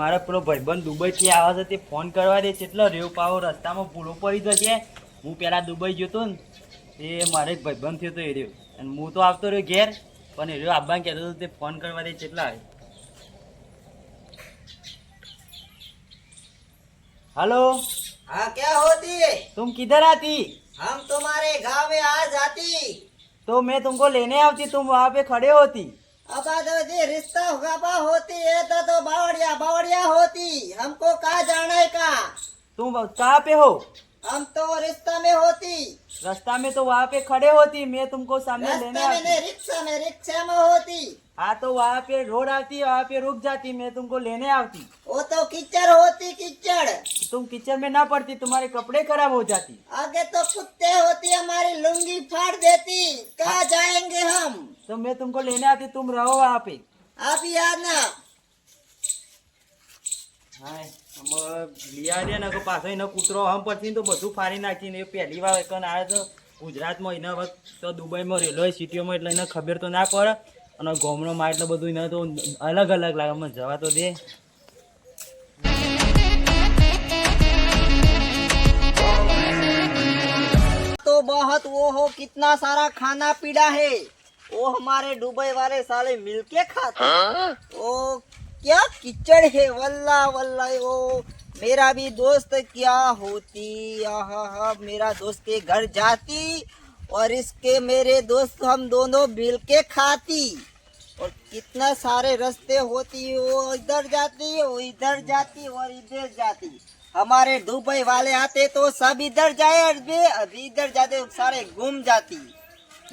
ઊભો થયો મારા પેલો ભાઈબંધ દુબઈથી આવે છે તે ફોન કરવા દે કેટલો રેવ પાવો રસ્તામાં પૂરો પડી જશે હું પહેલાં દુબઈ ગયો હતો ને એ મારે એક ભાઈબંધ થયો તો એ રહ્યો અને હું તો આવતો રહ્યો ઘેર પણ એ રહ્યો આબાને કહેતો હતો તે ફોન કરવા દે કેટલા આવે हेलो हाँ क्या होती है तुम किधर आती हम तुम्हारे गांव में आ जाती तो मैं तुमको लेने आती तुम वहाँ पे खड़े होती अब तो जी रिश्ता गपा होती है तो तो बावड़िया बावड़िया होती हमको कहा जाना है कहा तुम कहाँ पे हो? हम तो रिश्ता में होती। रास्ता में तो वहाँ पे खड़े होती मैं तुमको सामने लेने रास्ता में रिक्शा में रिक्शा में होती। हाँ तो वहाँ पे रोड आती वहाँ पे रुक जाती मैं तुमको लेने आती। वो तो कीचड़ होती कीचड़। तुम किचन में ना पड़ती तुम्हारे कपड़े खराब हो जाती। आगे तो कुत्ते होती हमारी लुंगी फाड़ देती। कहा जाएँगे हम? तो मैं तुमको लेने आती तुम रहो वहाँ पे। आप याद ना હા लिया દે ને પાછો એનો કૂતરો હમ પરથી તો બધું ફાડી નાખીને એ પહેલી વાર એકન આવે તો ગુજરાતમાં એના વખત તો દુબઈમાં રહેલો હોય સિટીઓમાં એટલે એને ખબર તો ના પડે અને ગામડામાં એટલે બધું એને તો અલગ અલગ લાગે મને જવા તો દે तो बहुत वो हो कितना सारा खाना पीना है वो हमारे दुबई वाले साले मिलके खाते हैं। क्या कीचड़ है? वल्ला वल्ला वो मेरा भी दोस्त क्या होती? आहा मेरा दोस्त के घर जाती और इसके मेरे दोस्त हम दोनों मिल के खाती। और कितना सारे रास्ते होती वो इधर जाती वो इधर जाती और इधर जाती। हमारे दुबई वाले आते तो सब इधर जाए वे अभी इधर जाते, सारे घूम जाती।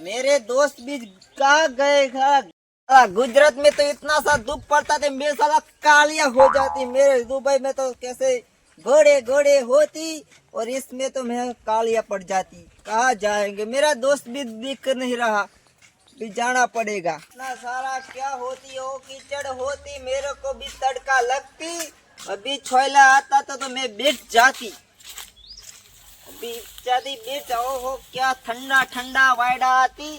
मेरे दोस्त भी कहा गए, कहाँ? गुजरात में तो इतना सा धूप पड़ता था, मेरे साला कालियाँ हो जाती, मेरे दुबई में तो कैसे घोड़े घोड़े होती और इसमें तो मैं कालियाँ पड़ जाती। कहाँ जाएँगे? मेरा दोस्त भी दिख नहीं रहा, भी जाना पड़ेगा। इतना सारा क्या होती हो कीचड़ होती, मेरे को भी तड़का लगती। अभी छोयला आता था तो मैं बैठ जाती। अभी जाती बैठ ओहो क्या ठंडा ठंडा वायडा आती।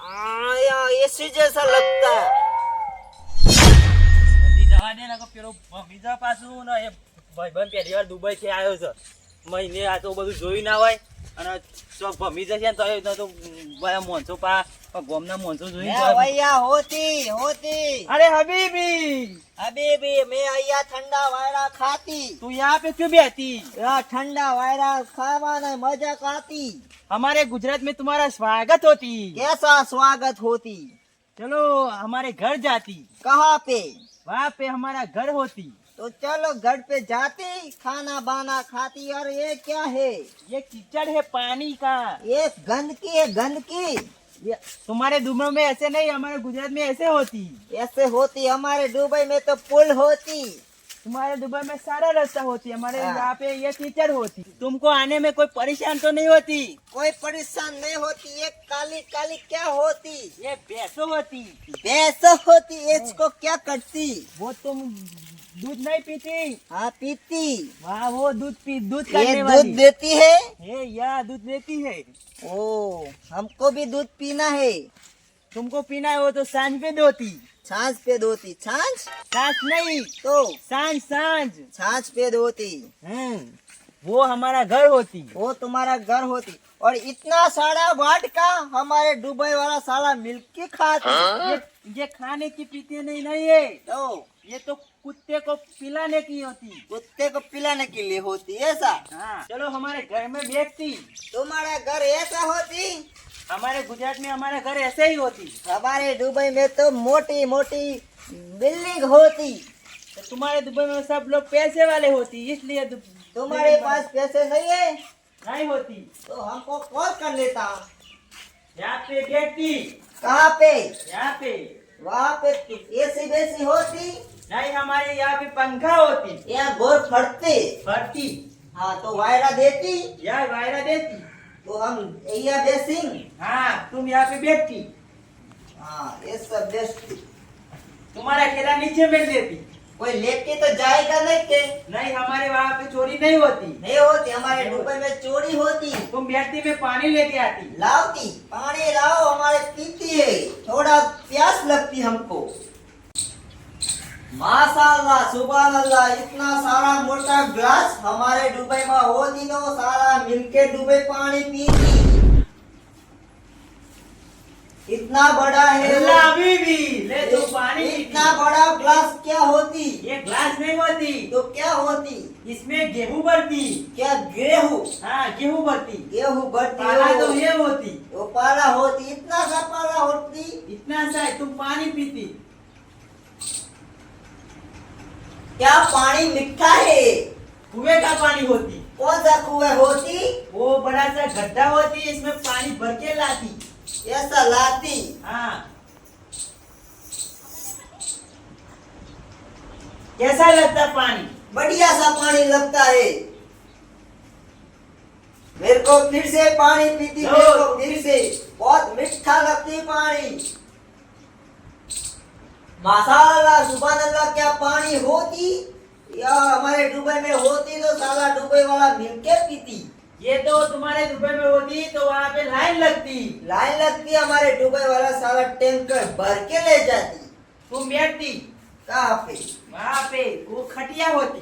आया एसी जैसा लगता है જલ્દી જવા દે ને કે પેલો બીજા પાછું ને એ ભાઈબંધ પહેલી વાર દુબઈથી આવ્યો છે મહિને આ તો બધું જોયું ના હોય અને ચોક ભમી જશે ને તો એ તો બધા મોનસો પા ગોમના મોનસો જોઈને मैं તો- भैया होती होती अरे हबीबी अभी भी मैं अया ठंडा वायरा खाती तू यहाँ पे क्यों बैठी यहाँ ठंडा वायरा खावाना मजा आती हमारे गुजरात में तुम्हारा स्वागत होती कैसा स्वागत होती चलो हमारे घर जाती कहाँ पे वहाँ पे हमारा घर होती तो चलो घर पे जाती खाना बाना खाती और ये क्या है? ये कीचड़ है पानी का। ये गंदगी है गंदगी। ये तुम्हारे दुबई में ऐसे नहीं हमारे गुजरात में ऐसे होती। ऐसे होती हमारे दुबई में तो पुल होती। तुम्हारे दुबई में सारा रास्ता होती हमारे हाँ। यहाँ पे ये कीचड़ होती। तुमको आने में कोई परेशान तो नहीं होती? कोई परेशान नहीं होती ये काली काली क्या होती? ये भैंसो होती। भैंस होती इसको क्या करती? वो तुम दूध नहीं पीती। हाँ पीती। वहाँ वो दूध पी दूध ये दूध देती है? ये या दूध देती है। ओ हमको भी दूध पीना है। तुमको पीना है वो तो साँझ पे दोती छाछ पे दोती छाछ साँझ नहीं तो? साँझ साँझ। छाछ पे दोती हम्म वो हमारा घर होती। वो तुम्हारा घर होती। और इतना सारा वाट का हमारे दुबई वाला साला मिलके खाता। ये ये खाने की पीते नहीं नहीं है। तो? ये तो कुत्ते को पिलाने की होती। कुत्ते को पिलाने के लिए होती ऐसा? हाँ। चलो हमारे घर में बैठती तुम्हारा घर ऐसा होती? हमारे गुजरात में हमारे घर ऐसे ही होती। हमारे दुबई में तो मोटी मोटी बिल्डिंग होती। तो तुम्हारे दुबई में सब लोग पैसे वाले होती इसलिए तुम्हारे पास पैसे नहीं है। नहीं होती। तो हमको कॉल कर लेता। यहाँ पे बैठती कहाँ पे? यहाँ पे। वहाँ पे एसी बेसी होती। नहीं हमारे यहाँ पे पंखा होती। या गोर फटते। भरती हाँ तो वायरा देती। यहाँ वायरा देती। तो हम या बेसिंग हाँ तुम यहाँ पे बैठती हाँ ये सब बेस्ट तुम्हारा ठेला नीचे मिल देती कोई लेके तो जाएगा नहीं के? नहीं हमारे वहाँ पे चोरी नहीं होती। नहीं होती हमारे दुबई में चोरी होती। तुम बैठती में पानी लेके आती। लावती पानी लाओ हमारे पीती है थोड़ा प्यास लगती हमको माशाल्लाह सुबह अल्लाह इतना सारा मोटा ग्लास हमारे दुबई में होती तो सारा मिलके दुबई पानी पीती इतना बड़ा है अल्लाह अभी भी। ले तू पानी इतना बड़ा ग्लास क्या होती? ये ग्लास नहीं होती। तो क्या होती? इसमें गेहूँ भरती। क्या गेहूँ? हाँ गेहूँ भरती। गेहूँ भरती पाला हो। तो ये होती। वो पाला होती इतना सा पाला होती। इतना सा है तुम पानी पीती। क्या पानी मीठा है? कुएँ का पानी होती। कौन सा कुएँ होती? वो बड़ा सा गड्ढा होती इसमें पानी भर के लाती। ऐसा लाती? हाँ। कैसा लगता पानी? बढ़िया सा पानी लगता है। मेरे को फिर से पानी पीती मेरे को फिर से। बहुत मीठा लगती पानी। माशाल्लाह सुबह अल्लाह क्या पानी होती? या हमारे दुबई में होती तो साला दुबई वाला मिलके पीती। ये तो तुम्हारे दुबई में होती तो वहाँ पे लाइन लगती। लाइन लगती हमारे दुबई वाला साला टैंकर भर के ले जाती। तुम बैठती कहाँ पे? वहाँ पे वो खटिया होती।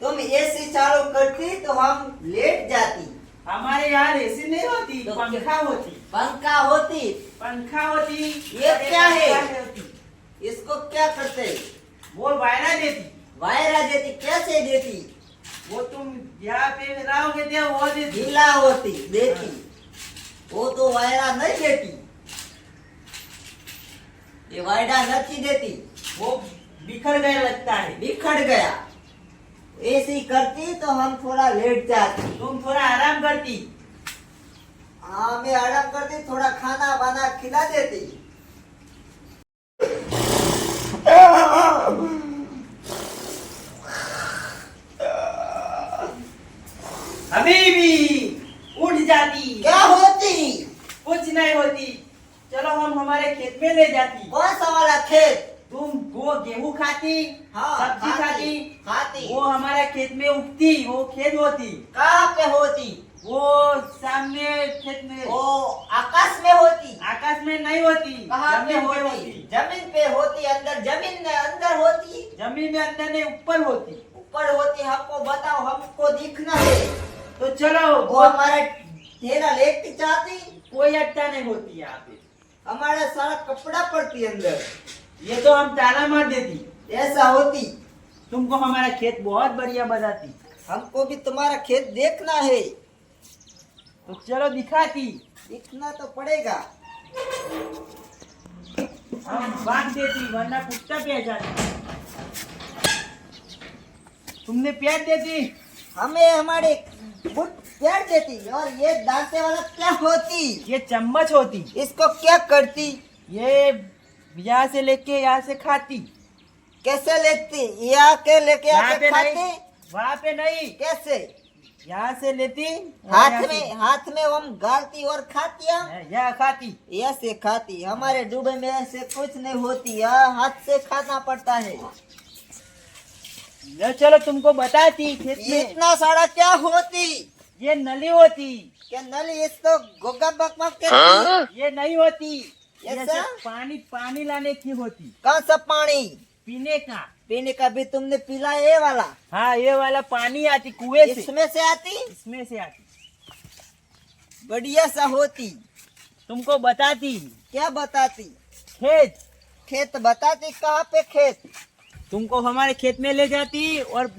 तुम एसी चालू करती तो हम लेट जाती। हमारे यहाँ एसी नहीं होती तो पंखा होती। पंखा होती। पंखा होती। ये क्या है? इसको क्या करते? वो वायरा देती। वायरा देती कैसे देती? वो तुम यहाँ पे लाओगे तो वो देती। ढीला होती देती। वो तो वायरा नहीं देती। ये वायरा नहीं देती। वो बिखर गया लगता है। बिखर गया। ऐसी करती तो हम थोड़ा लेट जाते। तुम थोड़ा आराम करती। हाँ मैं आराम करती थोड़ा खाना बना खिला देती। भी उठ जाती। क्या होती? कुछ नहीं होती। चलो हम हमारे खेत में ले जाती। कौन सा वाला खेत? तुम वो गेहूँ खाती हाँ सब्ज़ी खाती खाती। वो हमारे खेत में उगती वो खेत होती। कहाँ पे होती? वो सामने खेत में वो आकाश में होती आकाश में नहीं होती कहाँ पे जमीन पे होती जमीन पे होती अंदर जमीन में अंदर होती जमीन में अंदर नहीं ऊपर होती ऊपर होती हमको बताओ हमको दिखना है तो चलो वो वो हमारे ठेला लेके जाती कोई अट्टा नहीं होती यहाँ पे हमारा सारा कपड़ा पड़ती अंदर ये तो हम ताला मार देती ऐसा होती तुमको हमारा खेत बहुत बढ़िया बताती हमको भी तुम्हारा खेत देखना है तो चलो दिखाती। दिखना तो पड़ेगा। हम बाँध देती वरना कुत्ता पे जाती। तुमने प्यार देती हमें हमारे बुट प्यार देती और ये दांते वाला क्या होती? ये चम्मच होती। इसको क्या करती? ये यहाँ से लेके यहाँ से खाती। कैसे लेती? यहाँ के लेके यहाँ आके पे खाती? वहाँ पे नहीं। कैसे? यहाँ से लेती और हाथ यहाँ में से- हाथ में हम गालती और खाती हम यहाँ खाती ऐसे खाती हमारे डूबे में ऐसे कुछ नहीं होती यहाँ हाथ से खाना पड़ता है लो चलो तुमको बताती खेत ये में इतना सारा क्या होती ये नली होती क्या नल इसको गोगा बक बक कहती ये नहीं होती ये ये सब? सब पानी पानी लाने की होती कौन सा पानी पीने का। पीने का भी तुमने पिला ये वाला। हाँ ये वाला पानी आती कुएँ से। इसमें से आती? इसमें से आती। बढ़िया सा होती। तुमको बताती। क्या बताती? खेत। खेत बताती कहाँ पे खेत? तुमको हमारे खेत में ले जाती और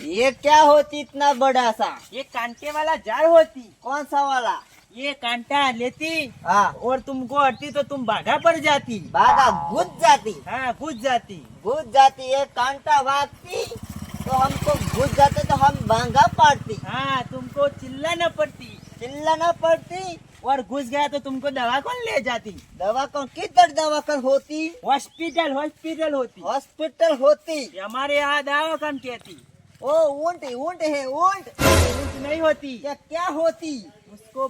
ये क्या होती इतना बड़ा सा? ये कांटे वाला जार होती। कौन सा वाला? ये कांटा लेती हाँ। और तुमको हटती तो तुम बाघा पड़ जाती। बागा घुस जाती। हाँ घुस जाती। घुस जाती है कांटा भागती तो हमको घुस जाते तो हम बांगा पड़ती हाँ तुमको चिल्लाना पड़ती। चिल्लाना पड़ती। और घुस गया तो तुमको दवा कौन ले जाती। दवा कौन किधर दवा कर होती? हॉस्पिटल हॉस्पिटल होती। हॉस्पिटल होती। हमारे यहाँ दवा कौन कहती। ओ ऊँट ऊँट है ऊँट। कुछ नहीं होती। क्या क्या होती? उसको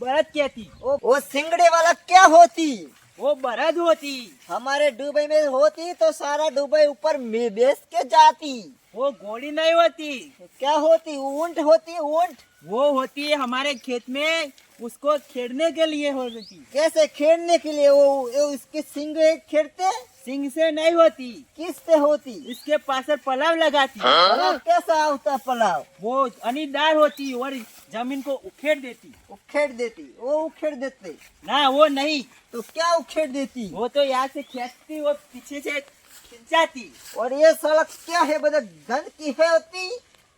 बरद कहती। ओ वो सिंगड़े वाला क्या होती? वो बरद होती। हमारे दुबई में होती तो सारा दुबई ऊपर में बेच के जाती। वो घोड़ी नहीं होती। क्या होती? ऊँट होती ऊँट? वो होती है हमारे खेत में उसको खेड़ने के लिए होती। कैसे खेलने के लिए? वो वो उसके सिंग खेड़ते? सिंग से नहीं होती। किससे होती? इसके पास पलाव लगाती। पलाव कैसा होता पलाव? वो अनिदार होती और ज़मीन को उखेड़ देती। उखेड़ देती वो उखेड़ देते। ना वो नहीं। तो क्या उखेड़ देती? वो तो यहाँ से खेचती वो पीछे से खिंचाती। और ये सड़क क्या है? बता गंद की है होती?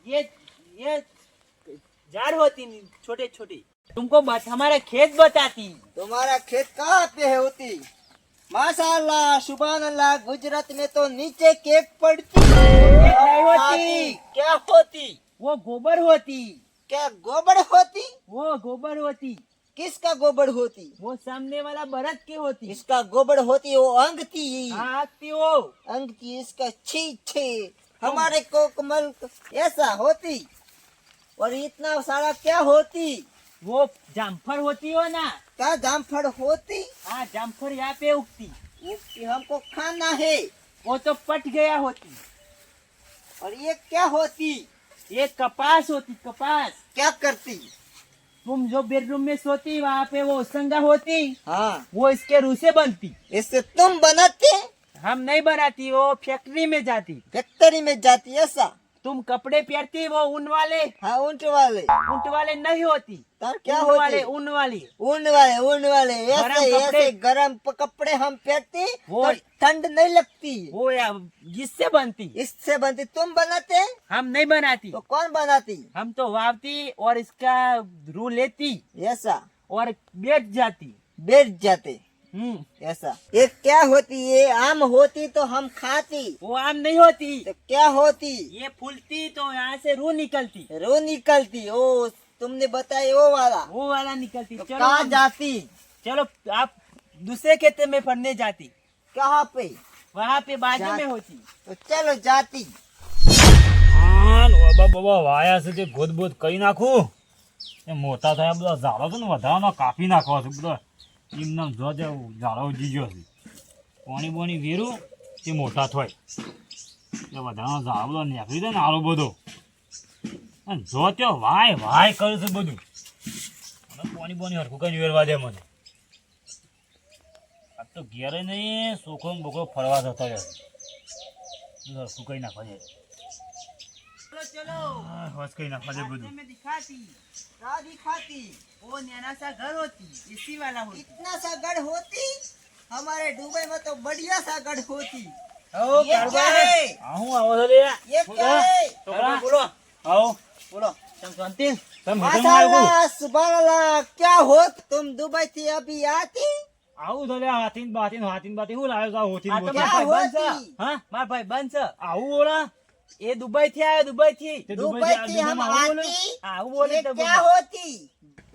ये ये झाड़ होती छोटे छोटे तुमको बत, हमारा खेत बताती। तुम्हारा खेत कहाँ पे है होती? माशाल्लाह सुबह अल्लाह गुजरात में तो नीचे केक पड़ती। होती। क्या होती? वो गोबर होती। क्या गोबर होती? वो गोबर होती। किसका गोबर होती? वो सामने वाला बरत की होती। इसका गोबर होती? वो अंग थी। हाँ आती वो। अंग थी इसका छी छी। हमारे कोकमल ऐसा होती। और इतना सारा क्या होती? वो जामफर होती हो ना। क्या जामफड़ होती? हाँ जामफर यहाँ पे उगती। कि हमको खाना है। वो तो पट गया होती। और ये क्या होती? ये कपास होती कपास क्या करती तुम जो बेडरूम में सोती वहाँ पे वो संगा होती हाँ वो इसके रू से बनती इससे तुम बनाते हम नहीं बनाती वो फैक्ट्री में जाती फैक्ट्री में जाती ऐसा तुम कपड़े पहनती वो ऊन वाले? हाँ ऊँट वाले। ऊँट वाले नहीं होती। तर क्या ऊन वाले होती? ऊन वाली। ऊन वाले ऊन वाले। ऐसे कपड़े। ऐसे गरम कपड़े हम पहनते वो- तो ठंड नहीं लगती। वो या जिससे बनती। इससे बनती। तुम बनाते? हम नहीं बनाती। तो कौन बनाती? हम तो वावती और इसका रू लेती ऐसा। और बैठ जाती। बैठ जाते। ऐसा ये क्या होती ये आम होती तो हम खाती वो आम नहीं होती तो क्या होती ये फूलती तो यहाँ से रू निकलती रो निकलती ओ तुमने बताया वो वाला वो वाला निकलती तो चलो कहाँ हम- जाती चलो आप दूसरे खेत में पढ़ने जाती कहाँ पे वहाँ पे बाजू जा- में होती તો ચાલો જાતી આન બાબા બાબા વાયા છે તે ગોદ બોદ કરી નાખું એ મોટા થયા બધા ઝાડો છે ને વધારાના કાપી નાખવા છે બધા એમને જો તે ઝાડો જીજો છે. પાણી બોણી વેરું તે મોટા થાય. એ બધાનો ઝાડો બધો નીકળી જાય ને આરો બધો. અને જો તે વાય વાય કરે છે બધું. અને પાણી બોણી હરખું કઈ વેરવા દે મને. આ તો ઘેરે નહીં છોકરો બોખો ફરવા જતો રહે. બધું હરખું કઈ નાખવા જાય હોસ કઈ નાખવા દે બધું. મેં દિખાતી. રા દિખાતી. વો નેના સા ઘર હોતી. એસી વાલા હોતી. ઇતના સા ઘર હોતી. હમારે દુબઈ માં તો બઢિયા સા મારા ભાઈ બંધ આવું ઓલા? એ દુબઈ થી આવ્યો દુબઈ થી તે दुबई દુબઈથી थी આ हम દુબઈમાં આવું બોલે? आती આવું બોલે ये તો क्या बोलो। होती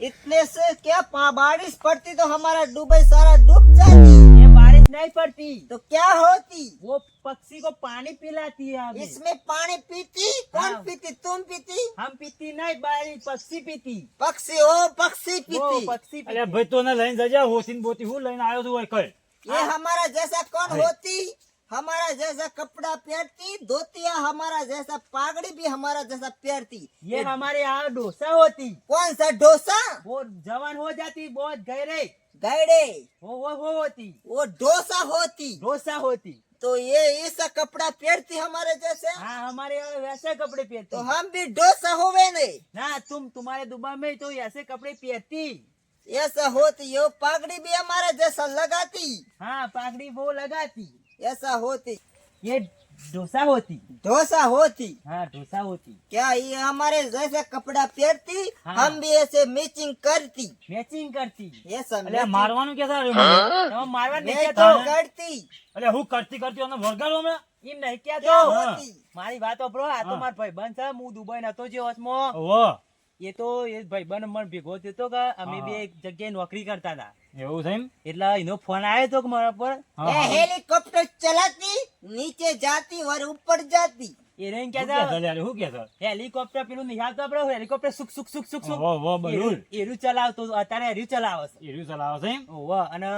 इतने से क्या पा- बारिश पड़ती तो हमारा दुबई सारा डूब जाती ये बारिश नहीं पड़ती तो क्या होती वो पक्षी को पानी पिलाती है अभी इसमें पानी पीती कौन हाँ। पीती तुम पीती हम पीती नहीं बारिश पक्षी पीती पक्षी ओ पक्षी वो पीती पक्षी અલ્યા पीती ભાઈ તો ને લઈને જજે હોથીન બોથી હું લઈને આવ્યો છું ઓય કઈ ये हमारा जैसा कौन है। होती हमारा जैसा कपड़ा पहनती धोतिया हमारा जैसा पागड़ी भी हमारा जैसा पहनती ये हमारे यहाँ डोसा होती कौन सा डोसा वो जवान हो जाती बहुत गहरे गैडे वो वो वो होती वो डोसा होती डोसा होती तो ये ऐसा कपड़ा पहनती हमारे जैसे हाँ हमारे यहाँ वैसे कपड़े तो पहनते हम भी डोसा होवे नहीं ना तुम तुम्हारे दुबई में तो ऐसे कपड़े पहनती ऐसा होती ये पागड़ी भी हमारा जैसा लगाती हाँ पागड़ी वो लगाती ऐसा होती ये डोसा होती डोसा होती हाँ डोसा होती क्या ये हमारे जैसा कपड़ा पहनती हाँ। हम भी ऐसे मैचिंग करती मैचिंग करती ऐसा અલ્યા matching- મારવાનું કે સારું મને तो मारवा नहीं मैं क्या तो तो करती અલ્યા હું કરતી કરતી અને વળગાડો હમણાં એમ નહીં क्या क्या तो होती મારી વાત વાપરો આ તો હા. મારો ભાઈબંધ છે હું દુબઈ નતો જે વચમાં ઓહો એ તો એ ભાઈબંધ મને ભેગો થયો તો કે અમે હા. બે એક જગ્યાએ નોકરી કરતા હતા એવું છે એટલે એનો ફોન આવ્યો તો મારા પર? હેલિકોપ્ટર ચલાતી નીચે જાતી વર ઉપર જાતી. એને કહેતા શું કહેતો? હેલિકોપ્ટર પેલું નિહાળતો આપણે હેલિકોપ્ટર સુક સુક સુક સુક સુક ઓ બલૂન એરું ચલાવતો અત્યારે એરું ચલાવે છે. એરું ચલાવે છે ઓ અને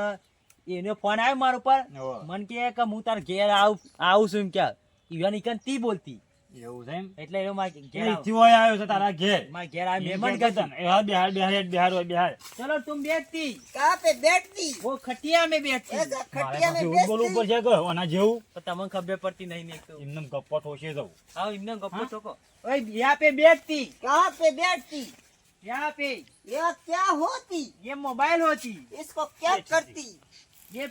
એનો ફોન આવ્યો મારા ઉપર. મન કે હું તાર ઘેર આવું છું એમ કે. ઈવાન ઈકન તી બોલતી. એવું છે એમ એટલે એનો માર ઘેર આવો. અહીંથી હોય આવ્યો છે તારા ઘેર માર ઘેર આ મહેમાન મહેમાન ગતિ. કરતા એ હા બિહાર બિહાર હેડ, બિહાર હોય બિહાર चलो तुम बैठती कहाँ पे बैठती वो खटिया में बैठती ऐसा મારે खटिया પાસે में એવું બોલવું बैठती પડશે કે આના જેવું तो તમને खबर पड़ती नहीं नहीं तो એમને ગપ્પો ઠોસે જવું आओ इमने गप्पो हाँ? ठोको ओए यहाँ पे बैठती कहाँ पे बैठती यहाँ पे यह क्या होती ये मोबाइल होती इसको क्या ये चीज़ करती ये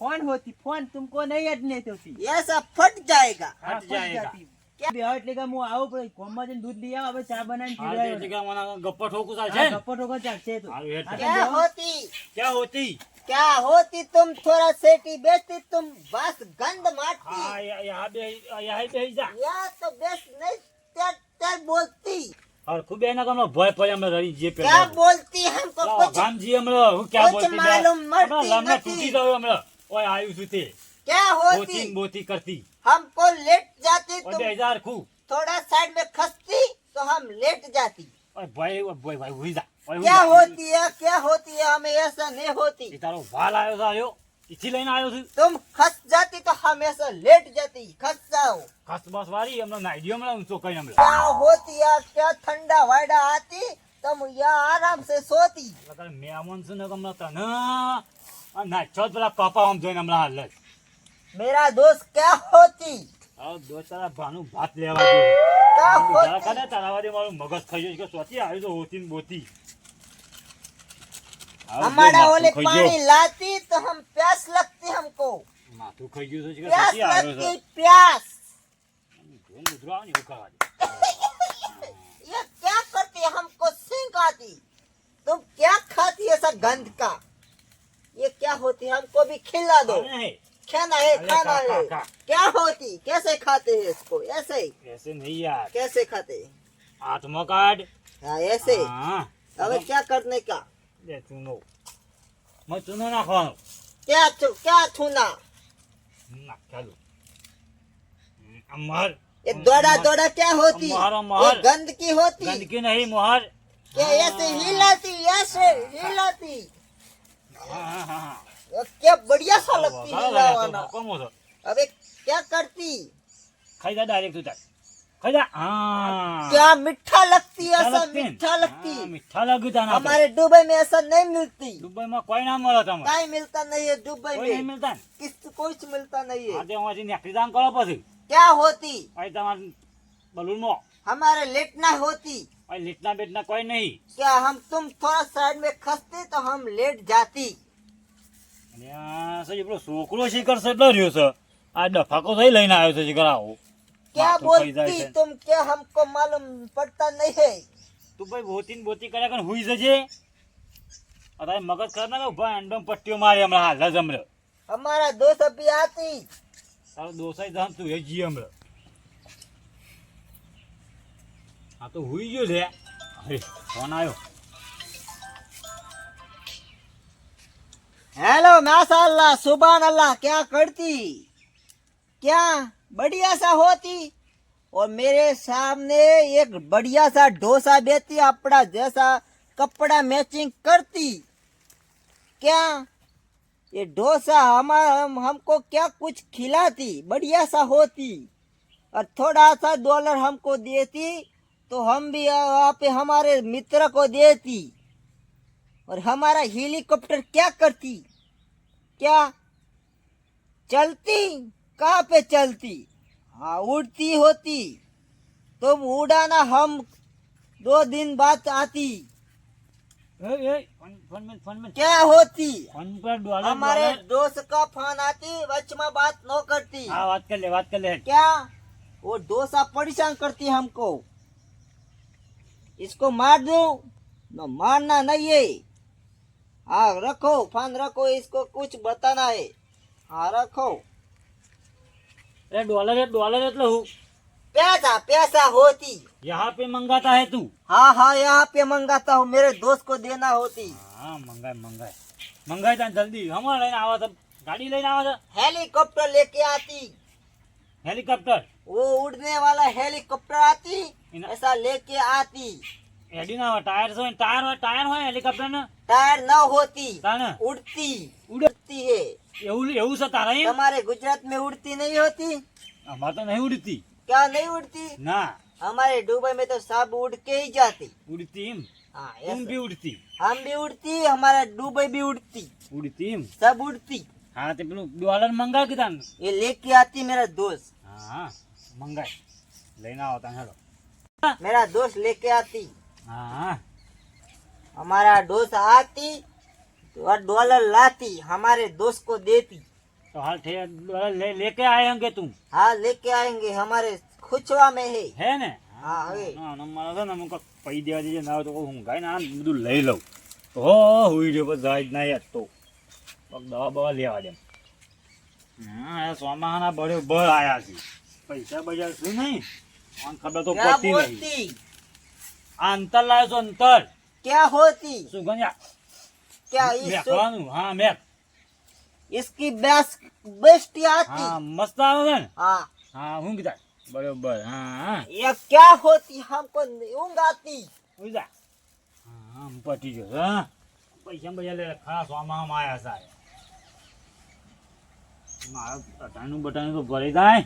फोन होती फोन तुमको नहीं अडने होती ऐसा फट जाएगा हाँ, हट फट जाएगा। जाती। क्या બે એટલે કે હું આવું પણ કોમમાં જઈને દૂધ લઈ આવો હવે ચા બનાવીને હા, પીવડાવ્યો તે જગ્યાએ મને ગપ્પો ઠોકું હા, ચાલશે ને? ગપ્પો ટોકો ચાલશે તો. હારું, હેડ. હા, क्या તમે होती ક્યાં હોતી क्या होती तुम थोड़ा सेटी बेचती तुम बस गंद હા मारती યા બે યા બે જા या तो बेस नहीं त्या त्या बोलती હરખું બે ના કમનો ભય પડે અમે રડી જે क्या बोलती हमको कुछ ગામજી હમણાં હું ક્યાં कुछ બોલતી બે? मालूम मरती હમણાં લમણા નથી। તૂટી ગયો હમણાં ઓય આવ્યું છું તે क्या होती बोती करती हमको लेट जाती तुम बेजार थोड़ा साइड में खसती तो हम लेट जाती और भाई भाई भाई हुई जा क्या होती है क्या होती है हमें ऐसा नहीं होती तारो वाल आयो आयो इसी लाइन आयो थी तुम खस जाती तो हमेशा लेट जाती खस जाओ खस बस वाली हमने नाइडियो में उनको कहीं हमने क्या होती है क्या ठंडा वायदा आती तुम या आराम से सोती अगर मैं अमन सुन कमला तना ना छोट बड़ा पापा हम जोइन हमला हाल હમણાં હાલ જ. मेरा दोस्त क्या होती હવે દોસ્ત તારા ભાનું ભાત લેવા જોઈએ क्या તારા होती કાને તારા વાદે મારું મગજ ખાઈ ગયું કે સ્વતી આવ્યું તો હોતી ને બોતી આવું જો हमारा માથું ओले ખાઈ पानी ગયો. लाती तो हम प्यास लगती हमको માથું ખાઈ ગયું છે કે प्यास સ્વતી આવ્યો છે लगती प्यास ધોઈને ઉધરો આવે ને એવું કરવા દે. ये क्या करती है हमको सिंक आती तुम क्या खाती है ऐसा गंद का ये क्या होती है हमको भी खिला दो અરે નહીં, खाना है अरे खाना खा, है खा, खा। क्या होती कैसे खाते हैं इसको ऐसे ही ऐसे नहीं यार कैसे खाते हैं આઠમો કાર્ડ हाँ ऐसे ही। હા अबे क्या करने का લે ચૂનો મેં ચૂનો નાખવાનો क्या छू क्या छूना નાખ્યાલું અમર ये दौड़ा दौड़ा क्या होती अम्मार, ये अम्मार। गंदगी होती ગંદકી નહીં મોહર क्या ऐसे हिलाती ऐसे हिलाती હા હા હા હા ये क्या बढ़िया सा लगती है लावाना कौन हो अबे क्या करती खाई जा डायरेक्ट उधर खाई जा हां क्या मीठा लगती है ऐसा मीठा लगती मीठा लगता ना हमारे दुबई में ऐसा नहीं मिलती दुबई में कोई ना मिलता हमें काई मिलता नहीं है दुबई में कोई मिलता किस कुछ मिलता नहीं है आज हमारी नौकरी दान करो पसी क्या होती आई तमार बलून मो हमारे लेटना होती लेटना बैठना कोई नहीं क्या हम तुम थोड़ा साइड में खसते तो हम लेट जाती પેલો છોકરો શિખર છે એટલો રહ્યો છે આ ડફાકો થઈ લઈને આવ્યો છે શિખર આવો क्या માથું ખાઈ જાય बोलती છે. तुम क्या हमको मालूम पड़ता नहीं है તું ભાઈ બોતી ને બોતી કર્યા કર હુઈ જજે અત્યારે મગજ ખરાબ ના ઉભા એન્ડમ પટ્ટીઓ મારી હમણાં હાલ જ હમણાં हमारा दोस्त अभी आती તારો દોસાઈ જામ તું એ જી હમણાં આ તો હુઈ ગયો છે અરે ફોન આવ્યો हेलो माशाल्लाह सुबह अल्लाह क्या करती? क्या बढ़िया सा होती? और मेरे सामने एक बढ़िया सा डोसा बेचती अपना जैसा कपड़ा मैचिंग करती। क्या? ये डोसा हम, हमको क्या कुछ खिलाती? बढ़िया सा होती। और थोड़ा सा डॉलर हमको देती तो हम भी वहाँ पे हमारे मित्र को देती। और हमारा हेलीकॉप्टर क्या करती? क्या? चलती? कहाँ पे चलती? हाँ उड़ती होती। तुम तो उड़ाना हम दो दिन बाद आती। ए, ए, फन, फन, फन, क्या होती? हमारे दोस्त का फ़ोन आती बचमा बात न करती। हाँ बात कर ले बात कर ले। क्या? वो दोसा परेशान करती हमको। इसको मार दो? मारना नहीं है। हाँ रखो फान रखो इसको कुछ बताना है। हाँ रखो। अरे डॉलर है डॉलर है तो पैसा पैसा होती। यहाँ पे मंगाता है तू? हाँ हाँ यहाँ पे मंगाता हूँ मेरे दोस्त को देना होती। हाँ मंगाए मंगाए। मंगाए था जल्दी। हम लेना आवा था गाड़ी लेने आवा था। हेलीकॉप्टर लेके आती। हेलीकॉप्टर? वो उड़ने वाला हेलीकॉप्टर आती ऐसा लेके आती। एडी ना टायर टायर टायर हो हेलीकॉप्टर ना। હોય હેલિકોપ્ટર ને टायर न होती તાને उड़ती ઉડે उड़ती है એવું એવું છે તારા એમ हमारे गुजरात में उड़ती नहीं होती અમારે તો નહીં ઉડતી क्या नहीं उड़ती ના हमारे दुबई में तो सब उड़ के ही जाती ઉડતી એમ हाँ તું ऐसा। બી ઉડતી हम भी उड़ती हमारा दुबई भी उड़ती ઉડતી એમ सब उड़ती હા તે પેલું ડોલર મંગાવ કીધા ને ये लेके आती मेरा दोस्त હા હા મંગાય લઈને આવો ત્યાં હેડો मेरा दोस्त लेके आती હા હા हमारा दोस्त आती और डॉलर लाती हमारे दोस्त को देती તો હાલ ઠે ડોલર લે લેકે આયેંગે તું हाँ लेके आएंगे हमारे खुचवा में है હે ને હા, હવે. ના ના, મારે છે ને અમુક પૈ દેવા જઈએ ના હોય તો હું ગાય ને આ બધું લઈ લઉં તો હો હુઈ રહ્યો પછી જાય જ ના યાર તો પગ દવા બવા લેવા દે હા આ સોમાહાના બળે બળ આયા છે પૈસા બજાર શું નહીં આમ ખબર તો क्या પડતી નહીં बोलती આ અંતર લાવ્યો છો અંતર क्या होती શું ગણ્યા क्या इस મેકવાનું હા મેક इसकी बेस्ट बेस्ट आती હા મસ્ત આવે છે ને हाँ હા હું કીધા બરોબર હા હા ये क्या होती हमको ऊँग आती હુઈ જા હા આમ પટી ગયો છે, હા પૈસા બજાર લે ખાસ આમાં આયા સાહેબ મારા અટાણું બટાણું તો ભરી જાય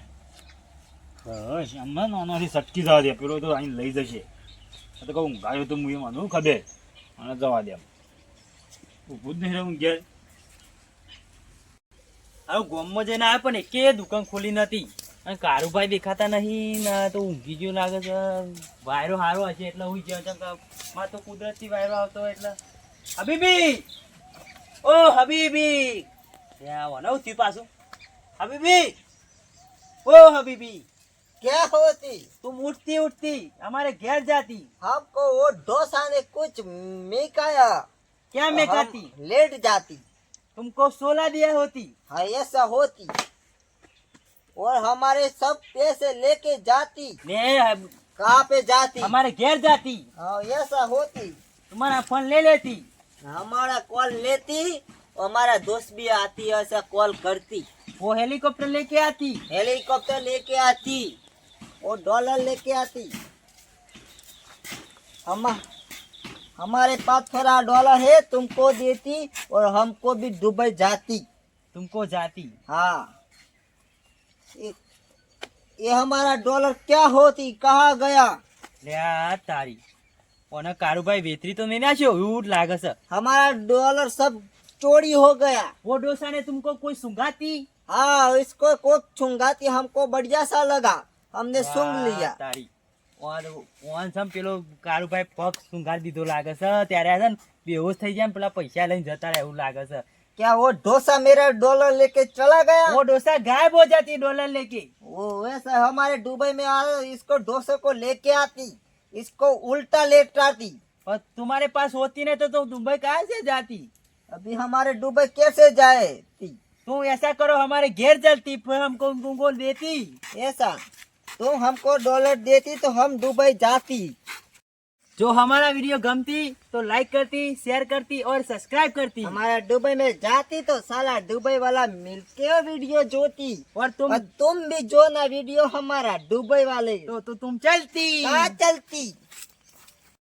બસ હમણાં નાનાથી સટકી જવા દે પેલો તો અહીં લઈ જશે આ તો કહું ગાયો તો હું એમાં શું ખબે અને જવા દે ઊભું જ નહીં ઘેર હવે ગોમમાં જઈને આવ્યો પણ એકે દુકાન ખોલી નથી અને કારુભાઈ દેખાતા નહીં ને તો ઊંઘી ગયું લાગે છે વાયરો સારો હશે એટલે હું ગયો છે માં તો કુદરતી વાયરો આવતો એટલે હબીબી ઓ હબીબી ત્યાં વનવ થયું પાછું હબીબી ઓ હબીબી क्या होती? तुम उठती उठती हमारे घर जाती। हमको वो डोसा ने कुछ मेकाया। क्या मेकाती? लेट जाती। तुमको सोला दिया होती। हाँ ऐसा होती। और हमारे सब पैसे लेके जाती। कहाँ पे जाती? हमारे घर जाती। हाँ ऐसा होती। तुम्हारा फ़ोन ले लेती। हमारा कॉल लेती हमारा दोस्त भी आती ऐसा कॉल करती। वो हेलीकॉप्टर लेके आती। हेलीकॉप्टर लेके आती। और डॉलर लेके आती हम हमारे पास थोड़ा डॉलर है तुमको देती और हमको भी दुबई जाती तुमको जाती हाँ ये, ये हमारा डॉलर क्या होती कहाँ गया લે આ તારી ઓને કારુભાઈ વેતરી તો નહીં નાખ્યો એવું જ લાગે છે हमारा डॉलर सब चोरी हो गया वो डोसा ने तुमको कोई सुंगाती हाँ इसको कोक छुंगाती हमको बढ़िया सा लगा हमने सूंघ વાહ, लिया તારી ઓન ઓન સમ પેલો કારુભાઈ પગ સુંઘાડી દીધો લાગે છે ત્યારે આ છે ને બેહોશ થઈ જાય ને પેલા પૈસા લઈને જતા રહે એવું લાગે છે क्या वो डोसा मेरा डॉलर लेके चला गया वो डोसा गायब हो जाती डॉलर लेके वो वैसा हमारे दुबई में आ इसको डोसे को लेके आती इसको उल्टा लेट आती और तुम्हारे पास होती नहीं तो तुम दुबई कहाँ से जाती अभी हमारे दुबई कैसे जाए तुम ऐसा करो हमारे घेर चलती फिर हमको तुमको देती ऐसा तुम हमको डॉलर देती तो हम दुबई जाती जो हमारा वीडियो गमती तो लाइक करती शेयर करती और सब्सक्राइब करती हमारा दुबई में जाती तो साला दुबई वाला मिलके वीडियो जोती और तुम और तुम भी जो ना वीडियो हमारा दुबई वाले तो, तो तुम चलती कहाँ चलती